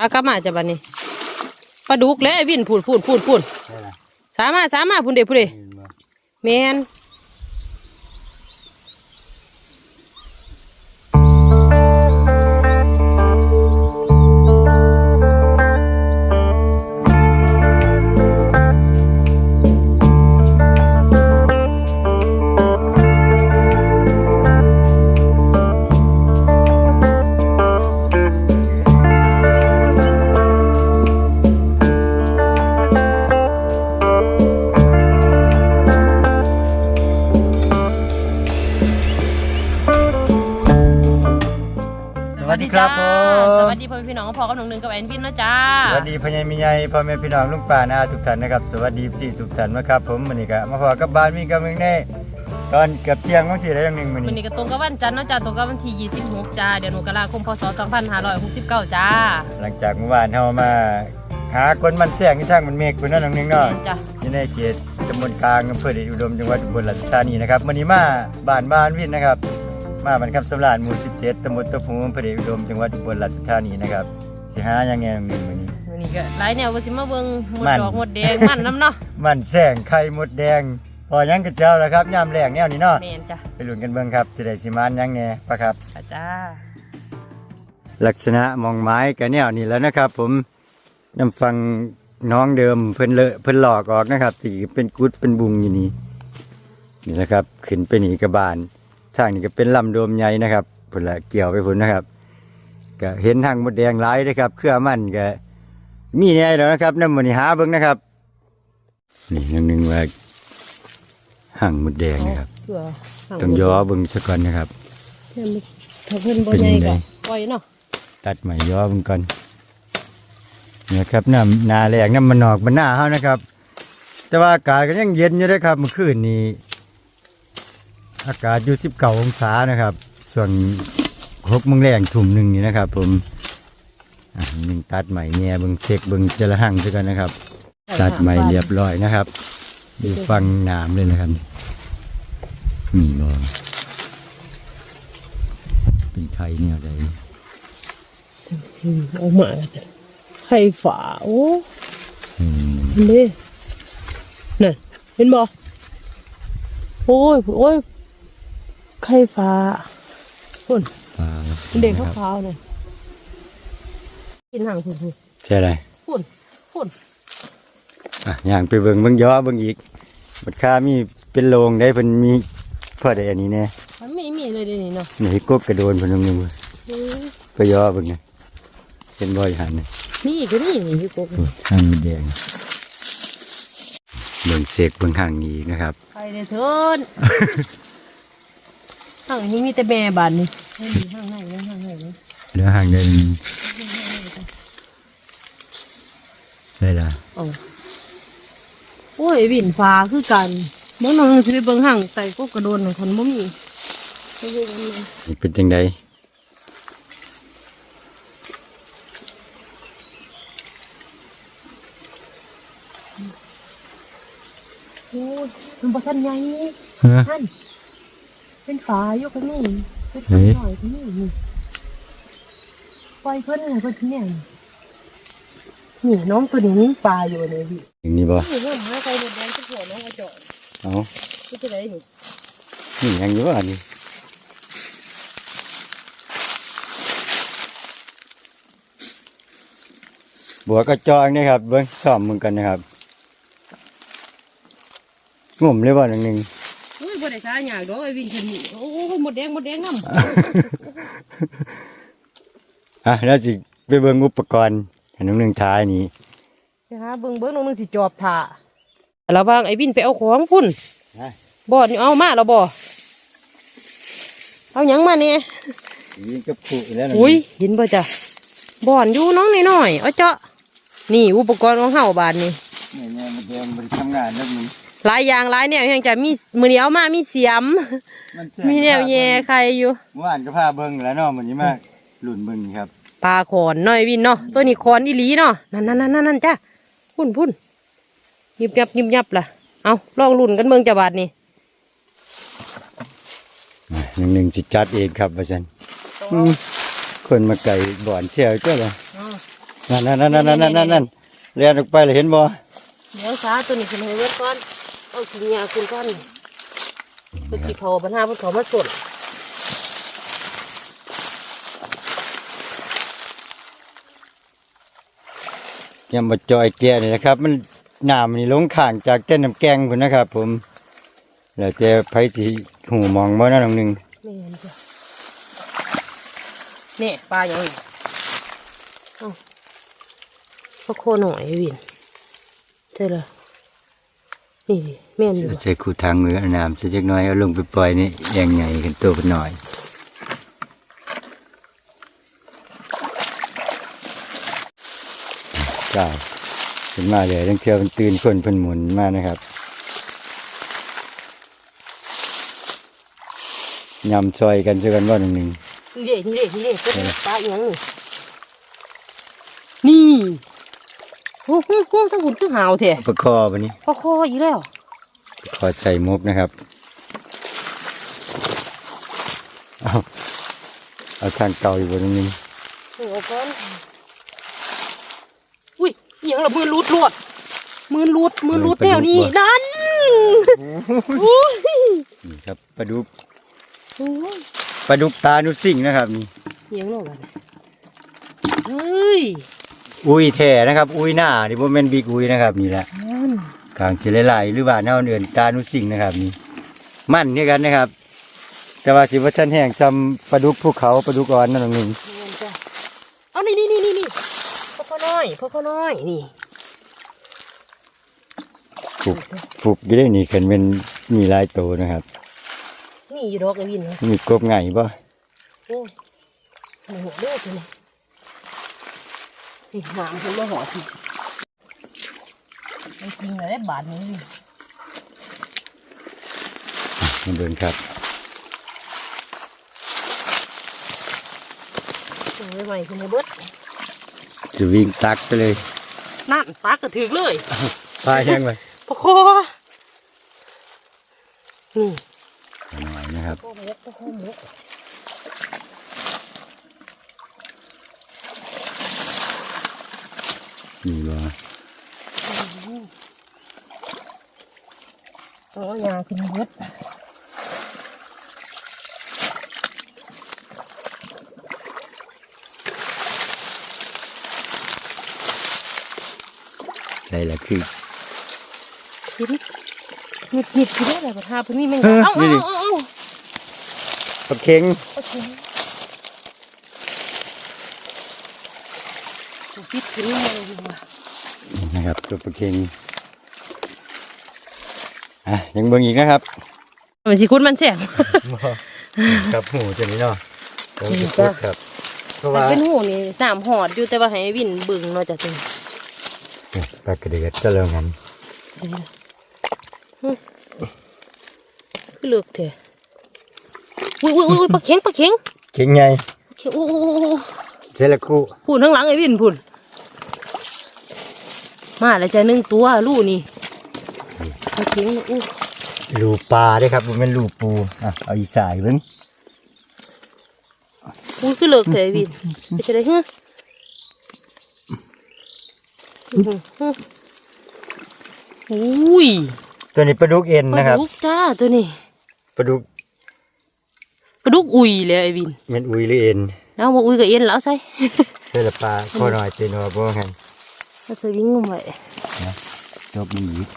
อากลับมาจะบัดนี้ปลาดุกแล้วไอ้วินพูดพูดพูดพูดได้ละสามารถสามารถพูดเด็พูดเด็เห็น บ่แมนสวัสดีพ่อแม่พี่น้องพ่อกับน้องหนึ่งกับแอนวินนะจ้า สวัสดีพ่อใหญ่แม่ใหญ่พ่อแม่พี่น้องลุงป้านาทุกท่านนะครับ สวัสดีสี่ทุกท่านนะครับผมมื้อนี้ก็มาพอกับบ้านมีกับมึงแน่ตอนเกือบเที่ยงบางทีได้ยังหนึงมื้อวันนี้นี้ก็ตรงกับวันจันทร์เนาะจ้าตรงกับวันที่26จ้าเดือนมกราคมพศ2569จ้า หลังจากเมื่อวานเฮามาหาคนมันแสงที่ทางมันเมฆคนนั้นน้องหนึงเนาะจ้าอยู่ในเขตตำบลกลางอำเภอเดชอุดมจังหวัดอุบลราชธานีนะครับมื้อนี้มาบ้านบ้านวินนะครับ มาบรรคับสำราญหมู่17ตำบลตะพูอำเภอเดชอุดมจังหวัดอุบลราชธานีนะครับสิหาหยังไงน้องหนึงมื้อนี้ วันนี้ก็หลายแนวว่าสิมาเบิ่งหมดมัน ดอกหมดแดงมันน้ำเนาะมันแสงไข่มดแดงพอยังกระเจ้าแล้วครับยามแรงแนวนี้เนาะแมนจ้าไปลุ้นกันเบิ่งครับสิได้สิมานยังแหน่ปะครับจ้าลักษณะมองไม้กันแนวนี้แล้วนะครับ ผมนำฟังน้องเดิมเพิ่นเลอะเพิ่นหลอกออกนะครับที่เป็นกุดเป็นบุงอยู่นี่นี่แหละครับ ขึ้นไปหนีกระบาน ทางนี้ก็เป็นลำโดมใหญ่นะครับพุ่นละเกี่ยวไปพุ่นนะครับก็เห็นทางมดแดงหลายนะครับเครือมันก็มีแน่แล้วนะครับน้ำมันนี่หาเบิ่งนะครับ นี่นึงนึงว่าห่างมดแดงนะครับเพื่อต้องย่อเบิ่งซะก่อนนะครับถ้าเพิ่นบ่เป็นใหญ่ยังไงก็ปล่อยเนาะตัดใหม่ย่อเบิ่งก่อนเนี่ยครับน้ำนาแรงน้ำมันนอกมันหน้าเฮานะครับ แต่ว่าอากาศก็ยังเย็นอยู่นะครับเมื่อคืนนี้ อากาศอยู่19องศานะครับ ส่วนหกโมงแรงทุ่มหนึ่งนี่นะครับ ผมอะหนึ่งตัดใหม่เนี่ยเบิ่งเช็คเบิ่งจะละหังซะกันนะครับ ตัดใหม่เรียบร้อยนะครับดูฟังน้ำเลยนะครับ มีบ่เป็นใครเนี่ยใดอืมเอามาแล้วไข่ฝาโอ้อืมนี่นั่นเห็นบ่โอ้ยโอ้ย ไข่ฝาพุ่นปลาเด็กนะครับขาวๆเนี่ยกินห่างพุ่นพุ่นใช่ไรพุ่นพุ่นอะย่างไปเบิ่งเบิ่งย้อเบิ่งอีกบัดค่ามีเป็นโรงได้เพิ่นมีพอได้อันนี้แน่มันไม่มีเลยเดี๋ยวนี้เนาะนี่กบกระโดนเพิ่นนึงนึงอืมก็ย้อเบิ่งไงเป็นบ่อยหันนี่นี่ก็นี่นี่พี่ปุ๊กโอ้ทางมีแดงเบิ่งเสกเบิ่งห่างนี้อีกนะครับไข่ได้เถิน ห่างนี้มีแต่แม่บานนี่ไม่มีห่างไหนเลยห่างไหนเลยเหลือห่างเดินได้ละโอ้โอ้ยบินฟ้าคือกันเมื่อน้องสิไปเบิ่งห่างใส่กบกระโดนของคนบ่มีไปเบิ่งอันนั้นนี่เป็นจังไดโอ้ยมันบ่ทันใหญ่ฮะท่าน เป็นฝาอยู่กันนี่เป็นเฮ้ฝายหน่อยกันนี่นี่ปล่อยเพิ่นอะไรเพิ่นเนี่ยนี่น้องตัวนี้มีปลาอยู่เลยพี่อย่างนี้บ่นี่เพิ่นหาใครหมดแดงสักหัวน้องกระจอกเอาที่จะได้นี่นี่อย่างนี้บ่อันนี้บัวกระจองนี่ครับเบิ่งซ้อมมึงกันนะครับงุ่มเลยบ่หนึ่งหนึ่งอุ้ย บ่ได้ซ่าหยากดอกไอ้วินเพิ่นนี่โอ้ยหมดแดงหมดแดงนำอะแล้วสิไปเบิ่งอุปกรณ์ให้น้องหนึ่งท้ายนี้ไปหาเบิ่งเบิ่งน้องนึงสิจอบท่าระวังไอ้วินไปเอาของพุ่นนะบ่นี่เอามาแล้วบ่เอาหยังมาเนี่ยยิงกับผู้แล้วนะอุ้ยเห็นบ่จ้ะบ่อนอยู่น้องน้อยๆเอาเจาะนี่อุปกรณ์ของเฮาบาดนี้เนี่ยเนี่ยมันเดินมันทำงานแล้วมึง หลายอย่างหลายแนวยังจะมีมือเดียวมามีเสียมมันแสบมีแนวแย่ใครอยู่เมื่อวานก็พาเบิ่งแล้วเนาะมันนี้มาหลุนเบิ่งนี่ครับปลาขอนน้อยวินเนาะตัวนี้ขอนอีหลีเนาะนั่นนั่นนั่นนั่นจ้ะพุ่นพุ่นยิบยับยิบยับล่ะเอาลองลุ่นกันเมืองจะบาดนี่หนึ่งหนึ่งจิจัดเองครับว่าฉันอืมคนมาไก่บ่อนเชี่ยวเจ้าเลยนั่นนั่นนั่นนั่นนั่นนั่นนั่นเรียนออกไปเลยเห็นบ่เดี๋ยวซาตัวนี้ขึ้นให้เวิร์ดก่อน เอาขี้ยาขึ้นก่อนนี่เป็นขี้เขาปัญหาเพิ่นเขามาสดยังมาจอยแก่นี่นะครับ มันน้ำนี่ลงข้างจากเต้นน้ำแกงพุ่นนะครับ ผม แล้วแต่ไผสิหูมองบ่นั่นองหนึงไม่เห็นจ้ะนี่ปลาอย่างนี้เอ้าพ่อโคหน่อยไอ้วินใช่เลย นี่ดิแม่นอยู่ใส่คู่ทางมือเอาน้ำสักจักหน่อยเอาลงไปปล่อยนี่แยงใหญ่กันโตกันหน่อย จ้าขึ้นมาเลยตั้งเที่ยวมันตื่นคนเพิ่นหมุนมานะครับยำซอยกันเจอกันว่าหนึ่งหนึ่งนี่เด็นี่เด็นี่เด็ก็ปลาอย่างนี้นี่ โอ้โหโอ้ถ้าหุ่นตึ้งหาวเถอะประคอวันนี้พ่อคออีกแล้วประคอใส่มกนะครับเอาเอาทางเก่าอีกบนนึงเอาก่อนอุ้ยอหยังละมือรูดลวดมือรูดมือรูดแล้วนี่นั่นอุ้ยนี่ครับปลาดุกปลาดุกตานุสิ่งนะครับนี่เอียงลงกันเฮ้ย อุ้ยแท่นะครับ อุ้ยหน้านี่โมเมนบิ๊กอุ้ยนะครับนี่แหละนั่นกลางเสลไหลหรือว่าแนวเอื่นตานุสิ่งนะครับนี่มั่นนี่กันนะครับ แต่ว่าสิว่าชันแห้งจำปลาดุกภูเขาปลาดุกอ่อนนั่นตรงนึงนั่นจ้ะเอานี่นี่นี่นี่นี่พ่อเขาน้อยพ่อเขาน้อยนี่ฝึกฝึกอยี่ได้นี่เห็นเป็นมีหลายโตวนะครับนี่อยู่ดอกไอ้วินนะมีกบไงบ่โอ้ยมันหัวเลือดเลย นี่หามคุณมาหัวสิไอ้จริงเลยบาทนี้มาเบิ่งครับส่งไปใหม่คุณในเบิดจะวิ่งตักไปเลย นั่นตากระถือเลยพาแห้งไปปะโคนี่หน่อยนะครับ โอ้มกปะโคมกนี่บ่โอ้ยาคุณในเบิดได้ละคือคิดหยิบหยิบคิดได้เลยก็ทาเพิ่นมีแมงเออเอ้านี่เอ้าดิเอ้าเอ้าปลาเค็งโอเคคิ ดขึ้นมาเลยดีกว่านี่นะครับตัวปลาเค็งอะยังเบิ่งอีกนะครับมันสิคุณมันแสงครับหูตัวนี้เนาะผมนี่จะจ้ะพูดครับเพราะมันว่าเป็นหูนี่น้ำหอดอยู่แต่ว่าให้วินเบึงเนาะจ้ะจริงปลากระเดือดก็เริ่มกันคือเลือกเถอะอุ้ยอุ้ยอุ้ยปลาเข็งปลาเข็งเค็งใหญ่ปลาเข็งอู้อู้อู้อู้เซละคู่พูนข้างหลังไอ้วินพูน มาแล้วจ้ะหนึ่งตัวลูกนี่ปลาเข็งอู้รูปลาได้ครับมันเป็นรูปูอะเอาอีสายเบิ่งอุ้ยคือเลือกเถอะไอ้วินไปจะได้ฮะอื้อหือหืออุ้ยตัวนี้ปลาดุกเอ็นปลานะครับดุกจ้าตัวนี้ปลาดุกปลาดุกอุยเลยไอ้วินเม็นอุยหรือเอ็นเอามาอุยกับเอ็นแล้วใส่เซละปลาข้อหน่อยเต็นหัวบ่กัน เราจะวิ่งงมไว้จบมันอีก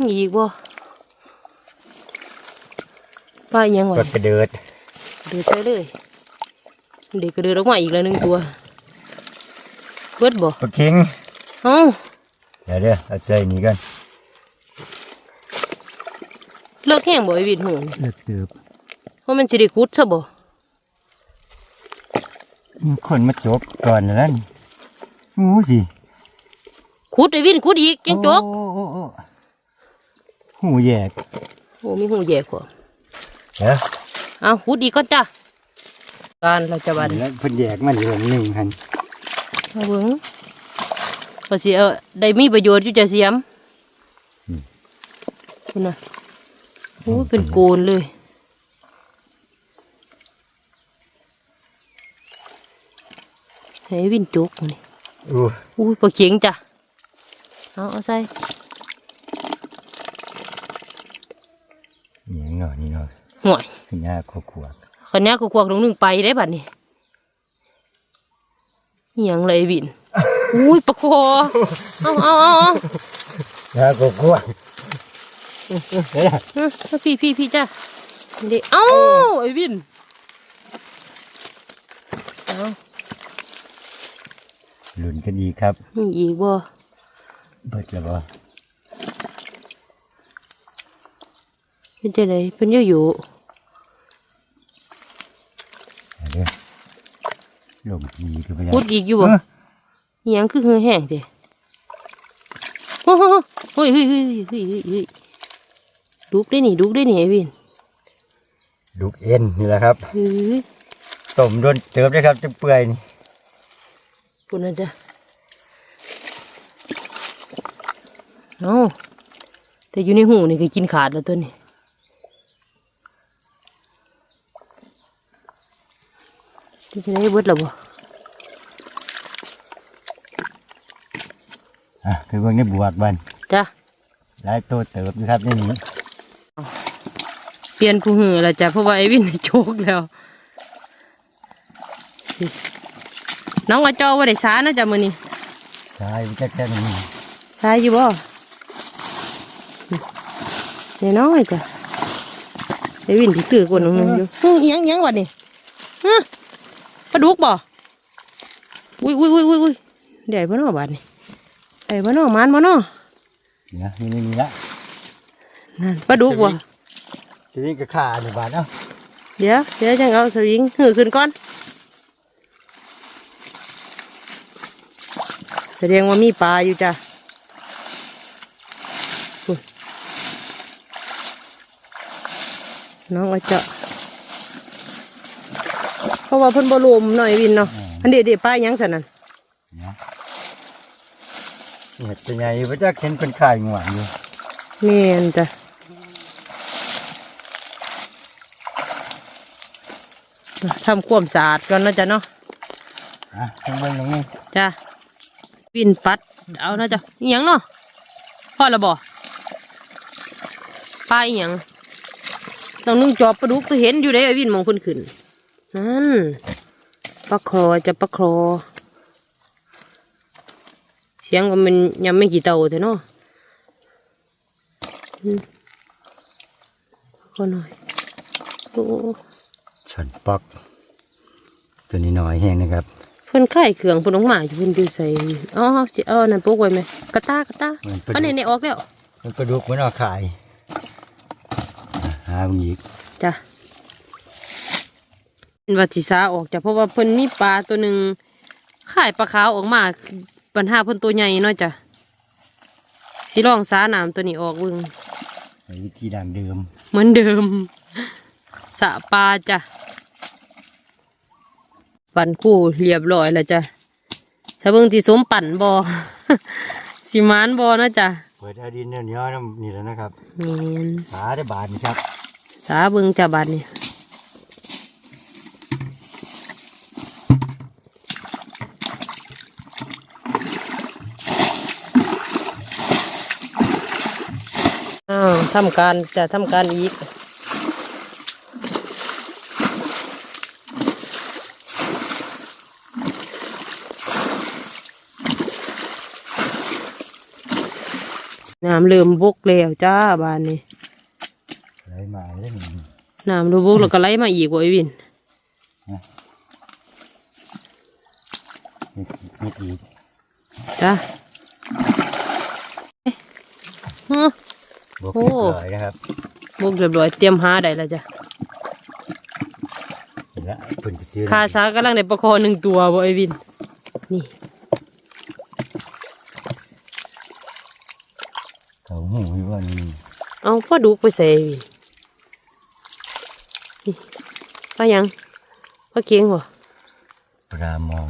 มีอีกบ่ปลาอีหยังปไว้ลากระเดือดเดือดใส่เลยเด็กก็เดือดออกมาอีกแล้วหนึ่งตัวเบิดบ่ปลาเค็งเอ้าเดี๋ยวเด้อเอาใส่นี่กันเลิกแห้งบ่ไอ้วินหูนี่เลือกเติบเพราะมันสิได้คุดซะบ่มีคนมาจบก่อนนะนั่นอู้สิ คุดไอ้วินคุดอีกยังจกโอ้โอ้โอ้หูแยกโอ้มีหูแย่กว่าเด้อเอาคุดอีกก็จ้ะการเราจะบันแล้วเพิ่นแยกมันอยู่อันหนึ่งหันเอาเบิ่งว่าสิเอาได้มีประโยชน์อยู่จะเสียมคุณน่ะโอ้ยเป็นโกนเลยให้วินจกมานี่อู้อุ้ยปลาเข็งจ้ะ เอาเอาใส่เหนียงหน่อยนี่เนาะห่วยขึ้นยาขวบขวบคนนี้ก็ควกลงหนึ่งไปได้บัดนี้อิหยังเลยวินอุ้ยปลาคอเอาเอาเอาเอายาขวบขวบเฮ้ยเอ้อพี่พี่พี่จ้ะเด็กเอ้าไอ้วินเอาหลุนกันดีครับมีอีกบ่ เบิดแล้วบ่เป็นจะไหนเป็นอยู่อยู่เอาเด้อลงทีคือพยาพูดอีกอยู่บ่เอ้อ อิหยังคือเหือแห้งเด้โอ้โหเฮ้ยเฮ้ยเฮ้ยเฮ้ยเฮ้ยเฮ้ยดุกได้นี่ดุกได้นี่ไอ้วินลูกเอ็นนี่แหละครับเฮ้ยต้มโดนเติมด้วยครับจะเปื่อยนี่ ปุ่นนะจ๊ะ เอาแต่อยู่ในหูนี่ก็กินขาดแล้วตัวนี้ที่จะได้เบิดแล้วบ่อะคือเบิ่งในบวชบันจ้ะหลายตัวเติบนะครับนี่นี่เปลี่ยนผู้หือแล้วจ้ะเพราะว่าไอ้วินโจกแล้ว น้องว่าจอว่าได้สานะจ๊ะมื้อนี้ใช่วิจักแค่นี้สาอยู่บ่ นี่น้อยจ้ะไอ้วินที่คือกวนของมึงอยู่หึอิหยังอิหยังวะนี่ฮะปลาดุกบ่อุ้ยอุ้ยอุ้ยอุ้ยอุ้ยได้บ่เนาะบาดนี่ได้บ่เนาะมานบ่เนาะนะนี่นี่นี่ละนั่นปลาดุกบ่ชีวิตก็ขาหนึ่งบาทเนาะเดี๋ยวเดี๋ยวจังเอาสวิงหือขึ้นก่อนแสดงว่ามีปลาอยู่จ้ะอุ๊ย น้องอาจจะเพราะว่าเพิ่นบ่รวมหน่อยวินเนาะอันเดียวเดียวปลาหยังสันนั่นนะเนี่ยเป็นไงวิจักเห็นเป็นข่ายงวนอยู่แม่นจ้ะทำความสะอาดก่อนเนาะจ้ะเนาะอะทั้งเบิ่งตรงนี้จ้ะวินปัด เอานะจ้ะอีหยังเนาะพ่อละบ่ปลาอีหยัง ต้องนึ่งจอบปลาดุกตัวเห็นอยู่ได้ไอ้วินมองเพิ่นขึ้นนั่นปลาคอจะปลาคอเสียงก็มันยังไม่กี่เตาแต่เนาะอืมก็หน่อยโอ้ชนปอกตัวนี้น้อยแห้งนะครับเพิ่นไข่เครื่องเพิ่นออกมาอยู่เพิ่นอยู่ใส่อ๋อสิเอาอันนั่นปลูกไว้ไหมกระตากระตามันปลาอันดุนี้กนี่ออกแล้วมันปลาดุกมันเอาขาย อะหามึงอีกจ้ะเป็นวัชิสาออกจ้ะเพราะว่าเพิ่นมีปลาตัวหนึ่งขายปลาขาวออกมาปัญหาเพิ่นตัวใหญ่เนาะจ้ะสิลองสาน้ำตัวนี้ออกเบิ่งในวิธีดังเดิม เหมือนเดิมสระปลาจ้ะปั่นคู่เรียบร้อยแล้วจ้ะถ้าเบิ่งที่สมปั่นบอ สิมานบอนะจ้ะเปิดเอาดินเนี่ยนี้อยๆนี่แหล้วนะครับแม่น หาได้บาทนี่ครับ สาเบิงจ้ะบัดนี้อ้าวทำการจะทำการอีกน้ำเริ่มบกแล้วจ้าบานนี้ ไหลมาเล่นน้ำเริ่มบกแล้วก็ไหลมาอีกบ่ไอ้วินมีมีอีกจ้าฮะบกโอ้เรียบร้อยนะครับบกเรียบร้อยเตรียมหาได้แล้วจ้ะเห็นแล้วเพิ่นไปซื้อคาซากำลังได้ประคอหนึ่งตัวบ่ไอ้วิน นี่เขาหูอยู่ว่านี่เอาพ่อดุกไปใส่วินนี่ ปลาหยังปลาเก่งบ่ปลาหมอ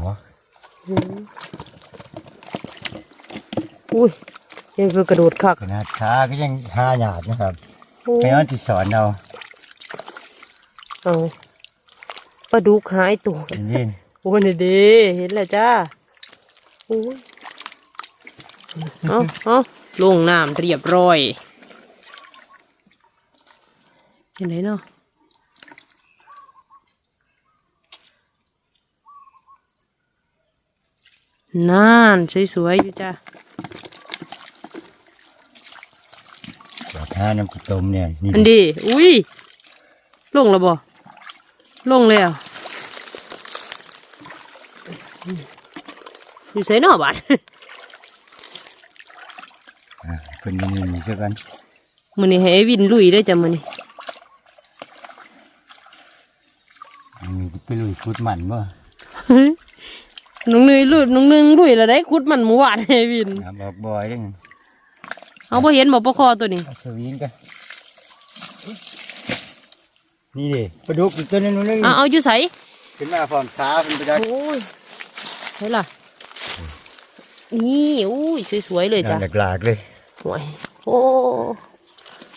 อุ้ยยังเพิ่นกระโดดคักขนาดขาก็ยังหาหยาดนะครับโอ้ไปเอาที่สอนเราเอาปลาดุกหายตัวเล่นโอ้นี่เด้เห็นแล้วจ้าโอ้ยเอาเอาลงน้ำเรียบร้อยเห็นไหนเนาะ น่านสวยๆอยู่จ้ะดอกห้าน้ำกิต้มเนี่ยนี่อันดีอุ้ยลงแล้วบ่ลงแล้วอยู่ใส่นอบาดอ่าเป็นอยังนี้นี่ซะกันมือนี้ให้ไอ้วินลุยได้อจ้ะมือนี้อันนี้ไปลุยฟุดมันบ่ น้องเนยลุยน้องนึงลุยแล้วได้คุดมันหมูหวานให้ไอ้วินอ่าบอกบอยเด้งเอาพอเห็นบอกปะคอตัวนี้เอาสวิงกันนี่ดิปลาดุกอีกตัวหนึงนู่นเลยเอาเอาอยู่ใส่ขึ้นมาพร้อมสาเป็นไปได้โอ้ยใช่ล่ะนี่อุ้ยสวยๆเลยจ้ะหลากๆเลยหวยโอ้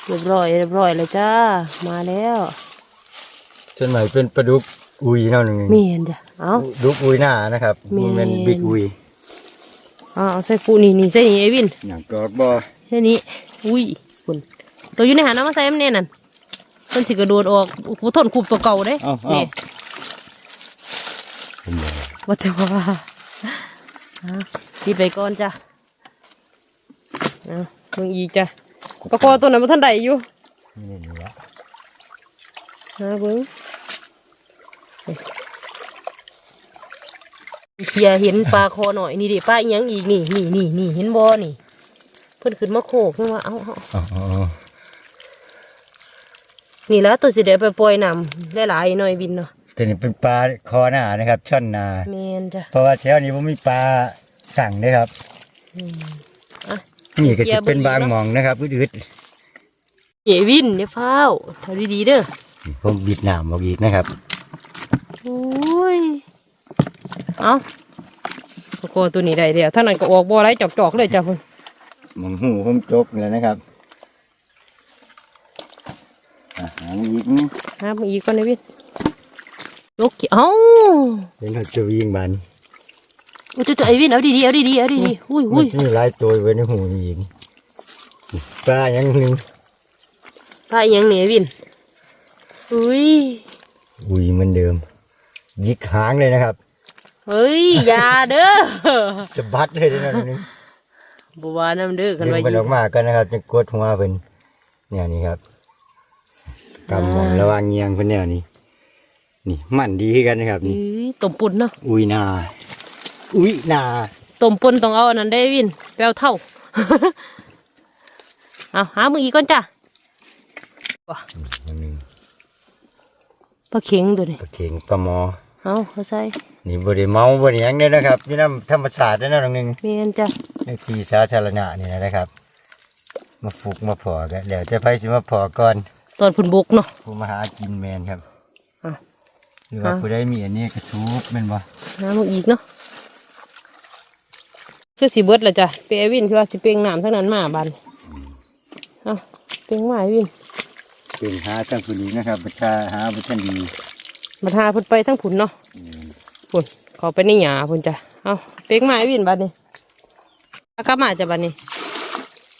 เรียบร้อยเรียบร้อยเลยจ้ามาแล้วส่วนใหญ่เป็นปลาดุกอุยเนาะหนึ่งเมียนจ้ะ เอา ดุกอุยหน้านะครับแม่น มันเป็นบิ๊กอุยเอาเอาใส่ปูนี่นี่ใส่นี่ไอ้วินอย่างกอกบ่ใส่นี้อุ้ยคุณตัวอยู่ในหาน้ำมาใส่มันแน่นั่นมันสิกระโดดออกอุทนคูบตัวเก่าเด้เอาเอานี่เป็นไงว่าแต่ว่าอะนี่ไปก่อนจ้ะเอาเบิ่งอีกจ้ะปลาคอตัวนั้นมันท่านใดอยู่ นี่นี่ละ ฮะเบิ้งเฮีย เห็นปลาคอหน่อยนี่ดิปลาอีหยังอีกนี่นี่นี่นี่เห็นบ่นี่ เพิ่นขึ้นมาโคกเพิ่นว่าเอาเอาอ๋ออ๋อนี่แล้วตัวสิเดี๋ยวไปปล่อยน้ำได้หลายๆหน่อยบินเนาะแต่นี่เป็นปลาคอหน้านะครับ ช่อนนา แมนจ้ะเพราะว่าแถวนี้ผมมีปลาสั่งนะครับ อืมอะนี่ก็เกียจะร์เป็นบ่ดีบางเนาะหมองนะครับอืดเยวินเดี๋ยวเฝ้าทำดีๆเด้อๆผมบิดหนามออกอีกนะครับ โอ้ย เอาปลาคอตัวนี้ได้เดี๋ยวท่างนั้นก็ออกบ่อไรจอกๆเลยจ้ะเพิ่นหมองหูผมจกแล้วนะครับอาหารอีกนะหามาอีกก่อนนะวินยกเอ้าเป็นเขาจะวิ่งบานโอ้ยตัวไอ้วินเอาดีๆเอาดีๆเอาดีๆอุ้ยมัอุ้นยจะมีหลายตัวไว้ในหูนี่อีกปลาอย่างหนึ่งปลาอีหยังเนี่ยวินอุ้ยอุ้ยเหมือนเดิมหยิกหางเลยนะครับ เฮ้ยอย่าเด้อสะบัดเลยนะนึงบัวาน้ำเด้อกันดึงไว้มันยิออกมากันนะครับจะกดหัวเพิ่นเนี่ยนี่ครับกำมองระหวางเงียงเพิ่นแนวนี้นี่มันดีคือกันนะครับนี่อุ้ยต้มปุ่นเนาะอุ้ยนา อุ้ยนาต้มปุ่นต้องเอาอันนั้นได้วินแปลวเท่าเอาหามืออีกก่อนจ้ะว่ะอันหนึงปลาเข็งตัวนี้ปลาเข็งปลาหมอ เอาเขาใส่นี่บริเมาบริยังเนี่ยนะครับนี่น้ำธรรมชาตินะน้องหนึ่งเมียนจ้ะในที่สาธารณะนี่นะครับ มาฝึกมาพอกันเดี๋ยวจะไปสิมาพอก่อนตอนพุ่นบุกเนาะผู้มาหากินแมนครับอะหรือว่าอะผู้ใดมีอันนี้กระซูบแม่นบ่หามืออีกเนาะคือสิเบิดและจ้ะเปรวินคือว่าสิเปลงน้ำทั้งนั้นมาบานเอาเปลงมาไอ้วินเป็นหาทั้งผู้นี้นะครับประชาหาบุตรดี มาทาพุ่นไปทั้งผุนเนาะพุ่นเขาไปในหยาพุ่นจ้ะเอาเป๊กมาไอ้วินบัดนี้เอากลับมาจ้ะบัดนี้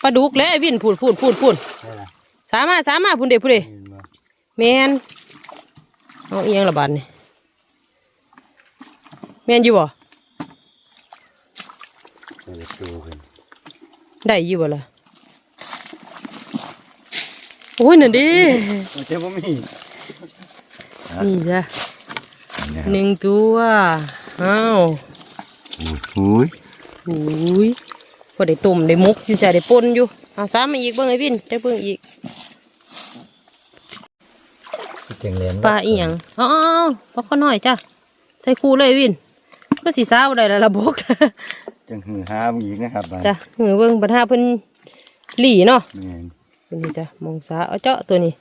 ปลาดุกแล้วไอ้วินพูนพูนพูนพูนใช่ละสามารถสามารถพูนเด็พูนเด็เห็นบ่แมนเอาเอียงละบัดนี้แมนอยู่บ่เปิดตัวเพิ่นได้อยู่บ่ล่ะโอ้ยนั่นดิมันจะบ่มี นี่จ้ะนะหนึ่งตัวอ้าวอุ้ยอุ้ยพอได้ตุ่มได้มุกอยู่จ้ะได้ปนอยู่เอาสามมาอีกเบิ่งไอ้วินได้เบิ่งอีกเก่งเรียนปลาอีหยังอ๋อปลาข้อน้อยจ้ะใส่คู่เลยวิน ก็สีสาวได้แล้วละบกจังหือหามึงอีกนะครับบ้านจ้ะเหงือเบิ่งบรรทาเพิ่นหลีเนาะแม่นตัวนี้จ้ะมองสาเอาเจาะตัวนี้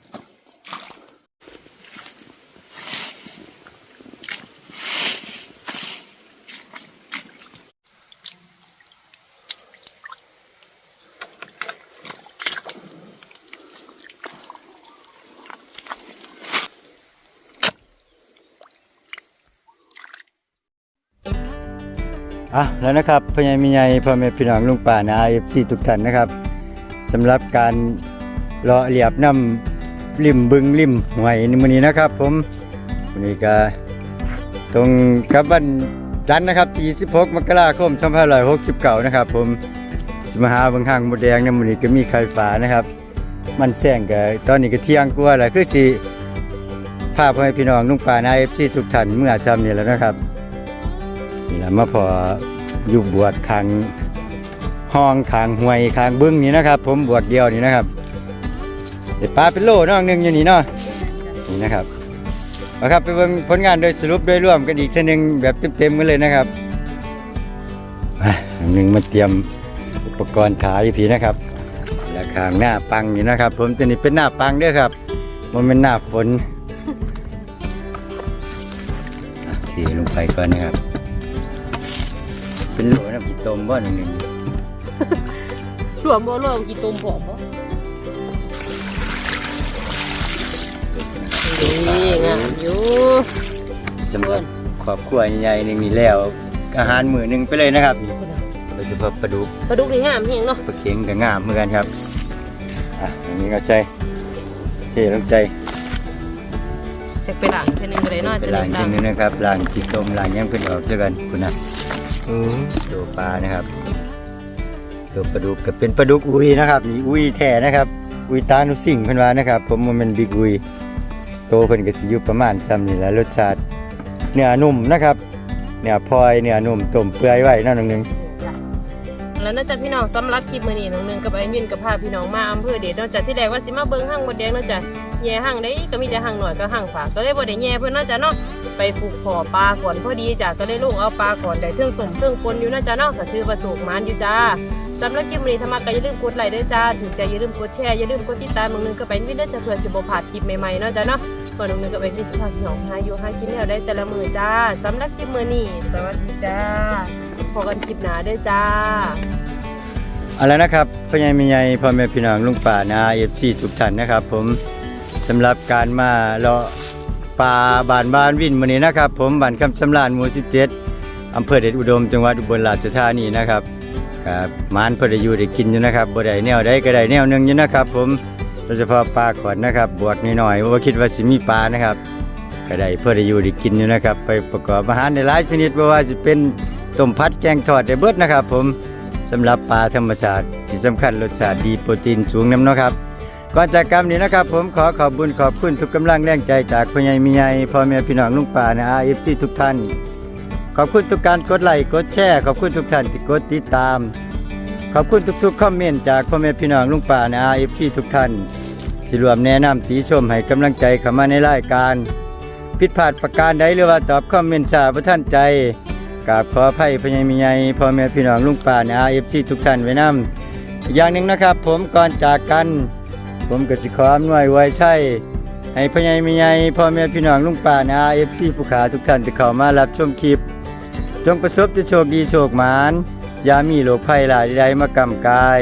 อะแล้วนะครับพ่อใหญ่ม่ใหญ่พ่อแม่พี่น้องลุงป่านะ FC ทุกท่านนะครับสำหรับการเลาะเรียบน้ำริมบึงริมห้วยในมื้อนี้นะครับ ผมวันนี้ก็ตรงกับวันจันทร์นะครับที่16มกราคม2569นะครับ ผมสมหาบางห้างหมดแดงในมื้อนี้ก็มีไข่ฟ้านะครับ มันแซงก็ตอนนี้ก็เที่ยงกว่าแล้วคือสิพาพ่อแม่พี่น้องลุงป่านะ FC ทุกท่านเมื่อซ้ำนี่แล้วนะครับ นี่แหละมาพออยู่บวชคางห้องคางห้วยคางบึ้งนี่นะครับ ผมบวชเดียวนี่นะครับเดี๋ยวปลาเป็นโลน้องหนึ่งอยู่นี่เนาะนี่นะครับเอาครับไปเบิ่งผลงานโดยสรุปโดยรวมกันอีกทีหนึงแบบเต็มๆกันเลยนะครับอันหนึ่งมาเตรียมอุปกรณ์ขายผีนะครับและคางหน้าปังนี่นะครับ ผมตัวนี้เป็นหน้าปังด้วยครับมันเป็นหน้าฝนเทีลงไปก่อนนะครับ เป็นโหลน้ำกี่ต้มบ่หนึ่งหนึ่งรวมบ่รวมกี่ตุ่มผอมบ่นี่งามอยู่สำหรับครอบครัวใหญ่ๆหนึ่งนี่แล้ว อาหารมื้อหนึ่งไปเลยนะครับโดยเฉพาะปลาดุกปลาดุกนี่งามเฮงเนาะปลาเข็งกับงามเหมือนกันครับอะอย่างนี้ก็ใจเทลงใจจะไปล้างอีกทีหนึงก็ได้เนาะไปจะล้างได้ทีนึงนะครับล้างกี่ต้มล้างยังขึ้นออกเจอกันคุณนะ ตัวปลานะครับตัวปลาดุกก็เป็นปลาดุกอุยนะครับนี่อุยแท้นะครับ อุยตานุสิ่งเพิ่นว่านะครับ ผมว่ามันบิ๊กอุยโตเพิ่นก็สิอยู่ประมาณซ้ำนี่แหละรสชาติเนื้อนุ่มนะครับเนื้อพลอยเนื้อนุ่มต้มเปื่อยไว้นั่นนึงแล้วนอกจากพี่น้องสำหรับคลิปมือนี้น้องหนึ่งกับไอ้มินกับพาพี่น้องมาอำเภอเดชนอกจากที่แรกว่าสิมาเบิ่งห้างมดแดงนอกจากแย่ห้างได้ก็มีแต่ห้างหน่อยก็ห้างฝากก็เลยบ่ได้แย่เพิ่อนเนาจ้ะเนาะ ไปผูกขอปลาก่อนพอดีจ้ะก็เลยลงเอาปลาก่อนได้เทิงตุ่มเทิงปนอยู่เนาะจ้ะเนาะก็ถือว่าสุกมานอยู่จ้าสำหรับคลิปนี้ถ้ามาก็อย่าลืมกดไลค์ด้วยจ้าถึงใจอย่าลืมกดแชร์อย่าลืมกดติดตามน้องนึงก็ไปมินเด้จะเพื่อสิบ่พลาดคลิปใหม่ๆเนาะจ้ะเนาะเพื่อน้องนึงก็ไปที่สิพาพี่น้องหาอยู่หากินแล้วได้แต่ละมือจ้าสำหรับคลิปมือนี้สวัสดีจ้าพบกันคลิปหน้าด้อจ้าเอาละนะครับพ่อใหญ่แม่ใหญ่พ่อแม่พี่น้องลุงป่านาเอฟซีทุกท่านนะครับ ผมสำหรับการมาเลาะ ป่าบานบานวินมือนี้นะครับ ผมบานคำสำราญหมู่17อำเภอเดชอุดม จังหวัดอุบลราชธานีนะครับครับมานเพื่อได้อยู่ได้กินอยู่นะครับบ่ได้แนวใดก็ได้แนวหนึงอยู่นะครับ ผมโดยเฉพาะปลาขอนนะครับ บวกน้อยว่าคิดว่าสิมีปลานะครับก็ได้เพื่อได้อยู่ได้กินอยู่นะครับ ไปประกอบอาหารในหลายชนิดบ่ว่าจะเป็นต้มผัดแกงทอดได้เบิดนะครับ ผมสำหรับปลาธรรมชาติที่สำคัญรสชาติดีโปรตีนสูงน้ำเนาะครับ ก่อนจากกรรมนี้นะครับ ผมขอขอบบุญขอบคุณทุกกำลังแรงใจจากพ่อใหญ่มีใหญ่พ่อแม่พี่น้องลุงป่านะอาเอฟซีทุกท่าน ขอบคุณทุกการกดไลค์กดแชร์ขอบคุณทุกท่านที่กดติดตาม ขอบคุณทุกๆคอมเมนต์จากพ่อแม่พี่น้องลุงป่านะอาเอฟซีทุกท่าน ที่รวมแนะนำสีชมให้กำลังใจเข้ามาในรายการ ผิดพลาดประการใดหรือว่าตอบคอมเมนต์สาพระท่านใจกราบขออภัยพญามีใหญ่พ่อแม่พี่น้องลุงป่านอาเอฟซีทุกท่านไว้นำอีกอย่างหนึ่งนะครับ ผมก่อนจากกัน ผมก็สิขออำนวยไว้ใช่ให้พญามีใหญ่พ่อแม่พี่น้องลุงป่านาเอฟซีผู้ขาทุกท่านที่เข้ามารับชมคลิป จงประสบจะโชคดีโชคหมานอย่ามีโรคภัยหลายใดมากำกาย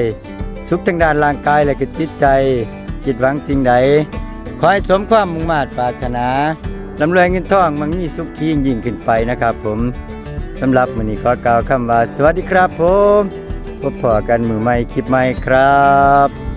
สุขทางด้านร่างกายและก็จิตใจ จิตหวังสิ่งใด ขอให้สมความมุ่งมา่ปรารถนาลำรวยเงินทองมังมีสุขยิ่งยิ่งขึ้นไปนะครับผมสำหรับมือนี้ขอกล่าวคำว่า สวัสดีครับผมพบพอกันมือใหม่คลิปใหม่ครับ